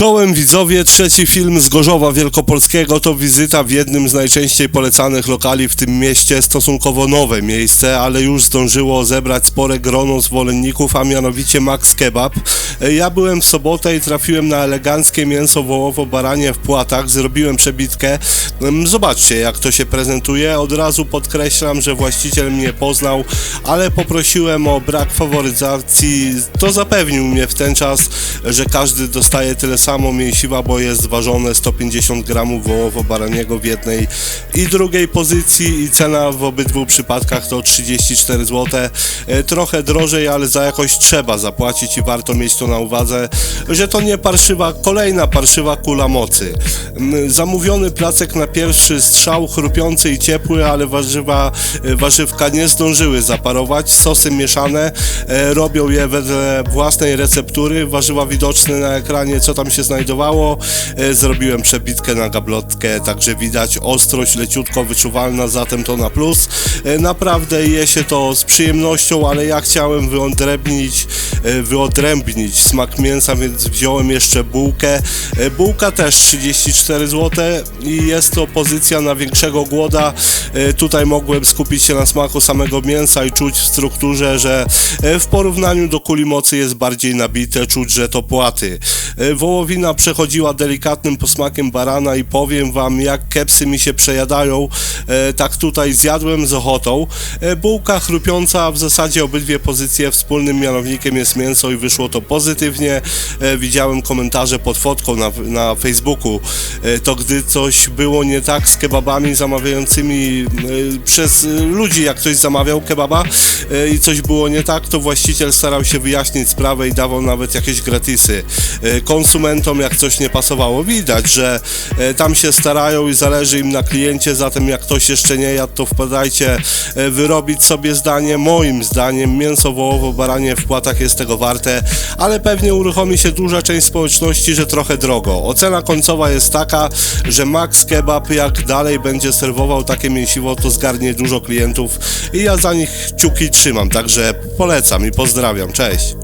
Czołem widzowie, trzeci film z Gorzowa Wielkopolskiego. To wizyta w jednym z najczęściej polecanych lokali w tym mieście, stosunkowo nowe miejsce, ale już zdążyło zebrać spore grono zwolenników, a mianowicie Max Kebab. Ja byłem w sobotę i trafiłem na eleganckie mięso wołowo-baranie w płatach, zrobiłem przebitkę. Em, Zobaczcie jak to się prezentuje, od razu podkreślam, że właściciel mnie poznał, ale poprosiłem o brak faworyzacji, to zapewnił mnie w ten czas, że każdy dostaje tyle samo mięsiwa, bo jest ważone 150 gramów wołowo-baraniego w jednej i drugiej pozycji i cena w obydwu przypadkach to 34 zł. E, Trochę drożej, ale za jakość trzeba zapłacić i warto mieć to na uwadze, że to nie parszywa, kolejna parszywa kula mocy. Zamówiony placek na pierwszy strzał, chrupiący i ciepły, ale warzywa, e, warzywka nie zdążyły zaparować. Sosy mieszane, e, robią je wedle własnej receptury. Warzywa widoczne na ekranie, co tam się znajdowało. E, Zrobiłem przebitkę na gablotkę, także widać ostrość leciutko wyczuwalna, zatem to na plus. E, Naprawdę je się to z przyjemnością, ale ja chciałem wyodrębnić, e, wyodrębnić smak mięsa, więc wziąłem jeszcze bułkę. Bułka też 34 zł i jest to pozycja na większego głoda. Tutaj mogłem skupić się na smaku samego mięsa i czuć w strukturze, że w porównaniu do kuli mocy jest bardziej nabite, czuć, że to płaty. E, Wołowina przechodziła delikatnym posmakiem barana i powiem wam, jak kepsy mi się przejadają, e, tak tutaj zjadłem z ochotą. E, Bułka chrupiąca, w zasadzie obydwie pozycje wspólnym mianownikiem jest mięso i wyszło to pozytywnie. Widziałem komentarze pod fotką na, na Facebooku, to gdy coś było nie tak z kebabami zamawiającymi przez ludzi, jak ktoś zamawiał kebaba i coś było nie tak, to właściciel starał się wyjaśnić sprawę i dawał nawet jakieś gratisy. Konsumentom jak coś nie pasowało, widać, że e, tam się starają i zależy im na kliencie, zatem jak ktoś jeszcze nie jadł, to wpadajcie e, wyrobić sobie zdanie. Moim zdaniem mięso wołowo-baranie w płatach jest tego warte, ale pewnie uruchomi się duża część społeczności, że trochę drogo. Ocena końcowa jest taka, że Max Kebab jak dalej będzie serwował takie mięsiwo, to zgarnie dużo klientów i ja za nich kciuki trzymam, także polecam i pozdrawiam, cześć.